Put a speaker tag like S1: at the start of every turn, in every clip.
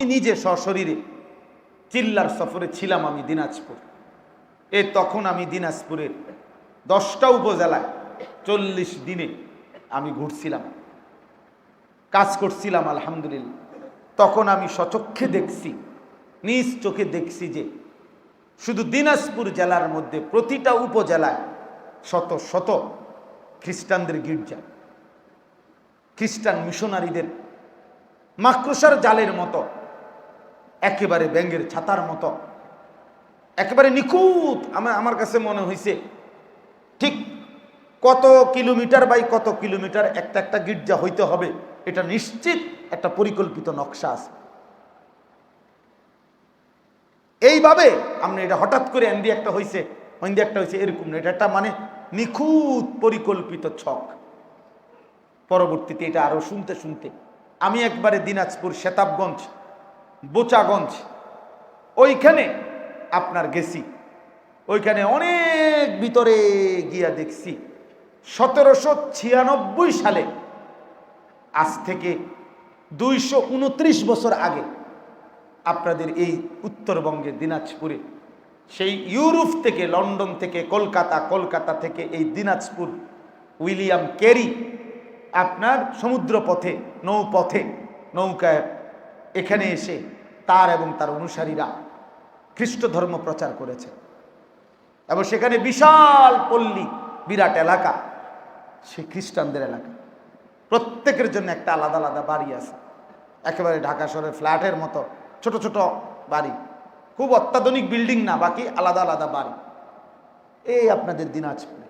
S1: নিজে সশরীরে চিল্লার সফরে ছিলাম আমি দিনাজপুর। এ তখন আমি দিনাজপুরের দশটা উপজেলায় চল্লিশ দিনে আমি ঘুরছিলাম। কাজ করছিলাম, আলহামদুলিল্লাহ। তখন আমি সচক্ষে দেখছি, নিজ চোখে দেখছি যে শুধু দিনাজপুর জেলার মধ্যে প্রতিটা উপজেলায় শত শত খ্রিস্টানদের গির্জা, খ্রিস্টান মিশনারিদের মাকড়সার জালের মতো একেবারে ব্যাঙ্গের ছাতার মতো। একেবারে নিখুঁত আমার আমার কাছে মনে হয়েছে ঠিক কত কিলোমিটার বাই কত কিলোমিটার একটা একটা গির্জা হইতে হবে, এটা নিশ্চিত একটা পরিকল্পিত নকশা আছে। এইভাবে আমরা এটা হঠাৎ করে এন্দি একটা হয়েছে ওইন্দি একটা হয়েছে এরকম না। এটা একটা মানে নিখুঁত পরিকল্পিত ছক। পরবর্তীতে এটা আরও শুনতে শুনতে। আমি একবারে দিনাজপুর শেতাবগঞ্জ বোচাগঞ্জ। ওইখানে আপনার গেছি। ওইখানে অনেক ভিতরে গিয়া দেখছি। সতেরোশো ছিয়ানব্বই সালে, আজ থেকে দুইশো উনত্রিশ বছর আগে আপনাদের এই উত্তরবঙ্গে দিনাজপুরে, সেই ইউরোপ থেকে, লন্ডন থেকে, কলকাতা কলকাতা থেকে এই দিনাজপুর উইলিয়াম কেরি আপনার সমুদ্র পথে নৌপথে, নৌকায় এখানে এসে তার এবং তার অনুসারীরা খ্রিস্ট ধর্ম প্রচার করেছে। এবং সেখানে বিশাল পল্লী, বিরাট এলাকা সে খ্রিস্টানদের এলাকা। প্রত্যেকের জন্য একটা আলাদা আলাদা বাড়ি আছে। একেবারে ঢাকা শহরের ফ্ল্যাটের মতো ছোট ছোট বাড়ি। খুব অত্যাধুনিক বিল্ডিং না, বাকি আলাদা আলাদা বাড়ি। এই আপনাদের দিনাজপুরে।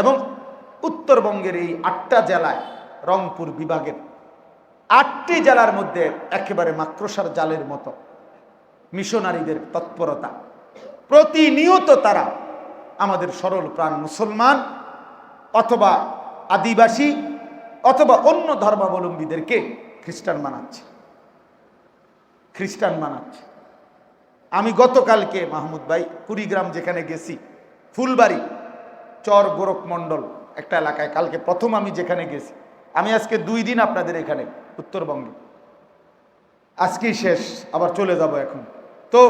S1: এবং উত্তরবঙ্গের এই আটটা জেলায় রংপুর বিভাগের আটটি জেলার মধ্যে একেবারে মাক্রসার জালের মতো। মিশনারিদের তৎপরতা। প্রতিনিয়ত তারা আমাদের সরল প্রাণ মুসলমান অথবা আদিবাসী অথবা অন্য ধর্মাবলম্বীদেরকে খ্রিস্টান মানাচ্ছে। খ্রিস্টান মানাচ্ছে। আমি গতকালকে মাহমুদ ভাই কুড়িগ্রাম যেখানে গেছি, ফুলবাড়ি চর গোরখ মণ্ডল একটা এলাকায়, কালকে প্রথম আমি যেখানে গেছি। আমি আজকে দুই দিন আপনাদের এখানে, উত্তরবঙ্গে। আজকেই শেষ, আবার চলে যাব এখন। তো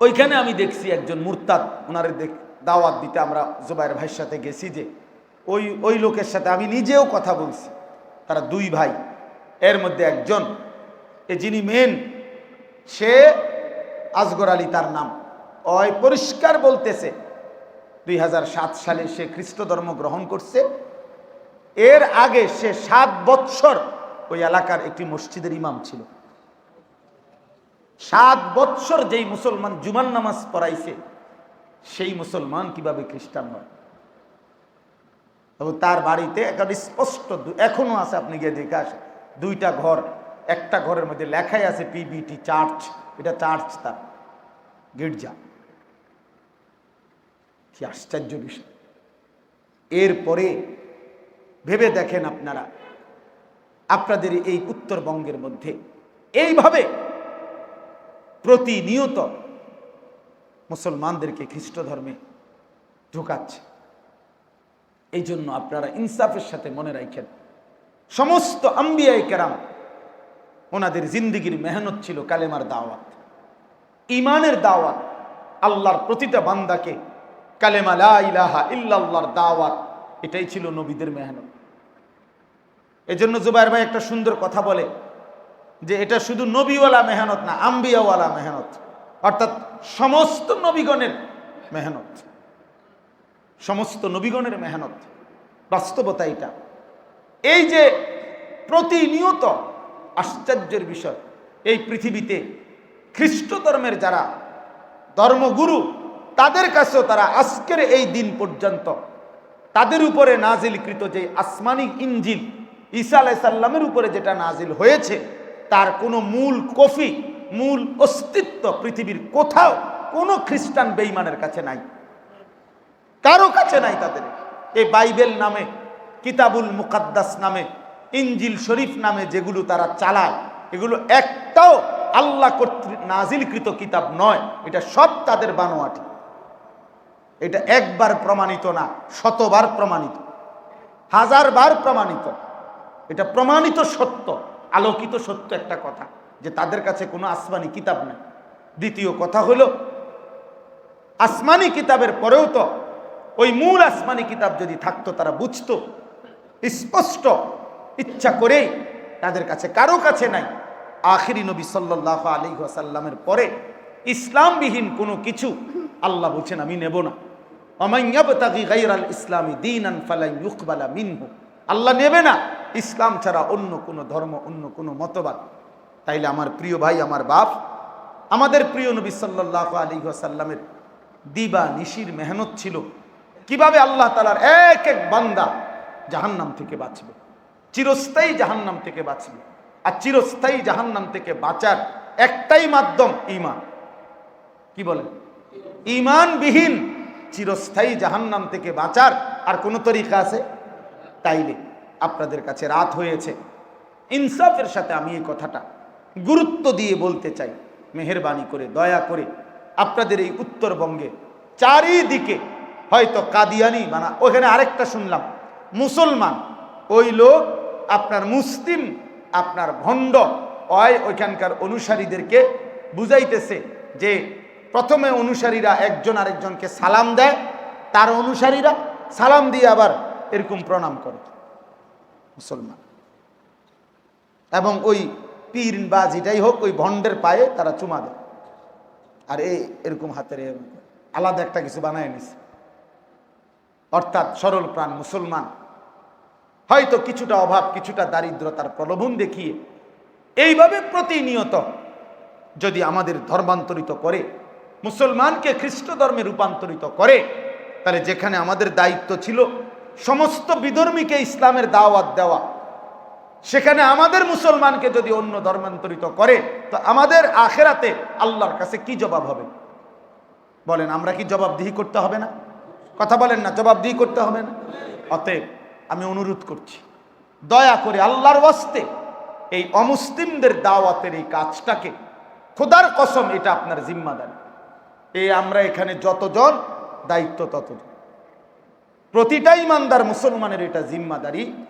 S1: ওইখানে আমি দেখছি একজন মুরতাদ ওনারে দেখ, দাওয়াত দিতে আমরা জুবাইর ভাইয়ের সাথে গেছি যে, ওই ওই লোকের সাথে আমি নিজেও কথা বলছি। তারা দুই ভাই, এর মধ্যে একজন, এ যিনি মেন সে আজগর আলী তার নাম। ওই পরিষ্কার বলতেছে, দুই হাজার সাত সালে সে খ্রিস্ট ধর্ম গ্রহণ করছে এর আগে সে সাত বৎসর ওই এলাকার একটি মসজিদের ইমাম ছিল। সাত বৎসর যেই মুসলমান জুমান নামাজ পড়াইছে, সেই মুসলমান কীভাবে খ্রিস্টান হয়? এবং তার বাড়িতে একেবারে স্পষ্ট এখনও আছে, আপনি গিয়ে দেখে আসেন। দুইটা ঘর, একটা ঘরের মধ্যে লেখাই আছে পিবিটি চার্চ, এটা চার্চ তার, গির্জা। কি আশ্চর্য বিষয়। এরপরে ভেবে দেখেন আপনারা। আপনাদের এই উত্তরবঙ্গের মধ্যে এইভাবে প্রতিনিয়ত মুসলমানদেরকে খ্রিস্ট ধর্মে ঢুকাচ্ছে। এই জন্য আপনারা ইনসাফের সাথে মনে রাখেন। সমস্ত আম্বিয়াই কেরাম ওনাদের জিন্দিগির মেহনত ছিল কালেমার দাওয়াত। ইমানের দাওয়াত, আল্লাহর প্রতিটা বান্দাকে কালেমা ইলাহা ইল্লাল্লাহর দাওয়াত এটাই ছিল নবীদের মেহনত। এজন্য জুবাইর ভাই একটা সুন্দর কথা বলে যে এটা শুধু নবীওয়ালা মেহনত না, আম্বিয়াওয়ালা মেহনত। অর্থাৎ সমস্ত নবীগণের মেহনত। সমস্ত নবীগণের মেহনত। বাস্তবতা এটা। এই যে প্রতিনিয়ত আশ্চর্যের বিষয়, এই পৃথিবীতে খ্রিস্ট ধর্মের যারা ধর্মগুরু, তাদের কাছেও তারা আজকের এই দিন পর্যন্ত তাদের উপরে নাজিলকৃত যে আসমানি ইঞ্জিল, ঈসা আলাইসাল্লামের উপরে যেটা নাজিল হয়েছে, তার কোনো মূল কফি, মূল অস্তিত্ব পৃথিবীর কোথাও কোনো খ্রিস্টান বেইমানের কাছে নাই। কারও কাছে নাই তাদের। এই বাইবেল নামে, কিতাবুল মুকাদ্দাস নামে ইঞ্জিল শরীফ নামে যেগুলো তারা চালায়, এগুলো একটাও আল্লাহ কর্তৃক নাজিলকৃত কিতাব নয়, এটা সব তাদের বানোয়াটি। এটা একবার প্রমাণিত না, শতবার প্রমাণিত। হাজারবার প্রমাণিত। এটা প্রমাণিত সত্য, আলোকিত সত্য একটা কথা, যে তাদের কাছে কোনো আসমানি কিতাব নেই। দ্বিতীয় কথা হলো, আসমানি কিতাবের পরেও তো ওই মূল আসমানি কিতাব যদি থাকতো, তারা বুঝতো, স্পষ্ট, ইচ্ছা করেই তাদের কাছে কারও কাছে নাই। আখিরি নবী সাল্লাহ আলী আসাল্লামের পরে ইসলামবিহীন কোনো কিছু আল্লাহ বলছেন, আমি নেব না। গাইরাল ইসলামী দিন ফালাই ইউকবালা মিনহু। আল্লাহ নেবে না। ইসলাম ছাড়া অন্য কোনো ধর্ম, অন্য কোনো মতবাদ। তাইলে আমার প্রিয় ভাই, আমার বাপ, আমাদের প্রিয় নবী সাল্লাহ আলী আসাল্লামের দিবা নিশির মেহনত ছিল। কীভাবে আল্লাহ তালার এক এক বান্দা জাহান্নাম থেকে বাঁচবে? চিরস্থায়ী জাহান্নাম থেকে বাঁচবে। আর চিরস্থায়ী জাহান্নাম থেকে বাঁচার একটাই মাধ্যম ইমান। কি বলে? ইমানবিহীন চিরস্থায়ী জাহান্নাম থেকে বাঁচার আর কোনো তরিকা আছে? তাইলে আপনাদের কাছে রাত হয়েছে। ইনসাফের সাথে আমি এই কথাটা গুরুত্ব দিয়ে বলতে চাই। মেহরবানি করে, দয়া করে আপনাদের এই উত্তরবঙ্গে চারিদিকে হয়তো কাদিয়ানি মানা ওখানে আরেকটা শুনলাম, মুসলমান, ওই লোক আপনার মুসলিম, আপনার ভণ্ড, ওই ওইখানকার অনুসারীদেরকে বুঝাইতেছে যে প্রথমে অনুসারীরা একজন আরেকজনকে সালাম দেয়, তার অনুসারীরা সালাম দিয়ে আবার এরকম প্রণাম করে। মুসলমান। এবং ওই পীর বা যেটাই হোক, ওই ভণ্ডের পায়ে তারা চুমা দেয়। আর এই এরকম হাতের আলাদা একটা কিছু বানায় নিছে। অর্থাৎ সরল প্রাণ মুসলমান। হয়তো কিছুটা অভাব, কিছুটা দারিদ্রতার প্রলোভন দেখিয়ে এইভাবে প্রতিনিয়ত যদি আমাদের ধর্মান্তরিত করে মুসলমানকে খ্রিস্ট ধর্মে রূপান্তরিত করে, তাহলে যেখানে আমাদের দায়িত্ব ছিল সমস্ত বিধর্মীকে ইসলামের দাওয়াত দেওয়া, সেখানে আমাদের মুসলমানকে যদি অন্য ধর্মান্তরিত করে, তো আমাদের আখেরাতে আল্লাহর কাছে কি জবাব হবে? বলেন, আমরা কি জবাবদিহি করতে হবে না? কথা বলেন না, জবাবদিহি করতে হবে না? অতএব আমি অনুরোধ করছি, দয়া করে আল্লাহর ওয়াস্তে এই অমুসলিমদের দাওয়াতের এই কাজটাকে, খোদার কসম এটা আপনার জিম্মাদারি। এই আমরা এখানে যতজন, দায়িত্ব ততজন। প্রতিটা ইমানদার মুসলমানের এটা জিম্মাদারি।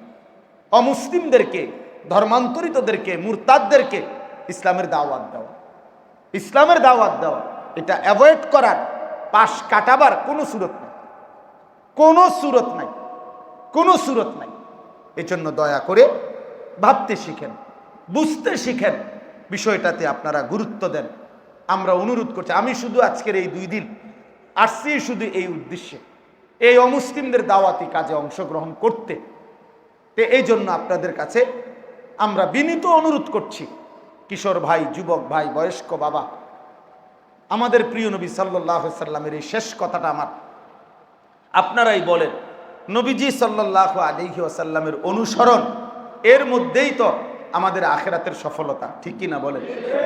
S1: অমুসলিমদেরকে, ধর্মান্তরিতদেরকে, মুরতাদদেরকে ইসলামের দাওয়াত দেওয়া। ইসলামের দাওয়াত দেওয়া। এটা অ্যাভয়েড করার, পাশ কাটাবার কোনো সুরত নাই। কোনো সুরত নাই। কোনো সুরত নাই। এজন্য দয়া করে ভাবতে শিখেন, বুঝতে শিখেন। বিষয়টাতে আপনারা গুরুত্ব দেন। আমরা অনুরোধ করছি, আমি শুধু আজকের এই দুই দিন আসছি শুধু এই উদ্দেশ্যে। এই অমুসলিমদের দাওয়াতি কাজে অংশগ্রহণ করতে। তো এই জন্য আপনাদের কাছে আমরা বিনীত অনুরোধ করছি, কিশোর ভাই, যুবক ভাই, বয়স্ক বাবা, আমাদের প্রিয় নবী সাল্লাহ সাল্লামের এই শেষ কথাটা আমার। আপনারাই বলেন, নবীজি সাল্লাহ আলিহি আসাল্লামের অনুসরণ, এর মধ্যেই তো আমাদের আখেরাতের সফলতা, ঠিক কিনা বলেন?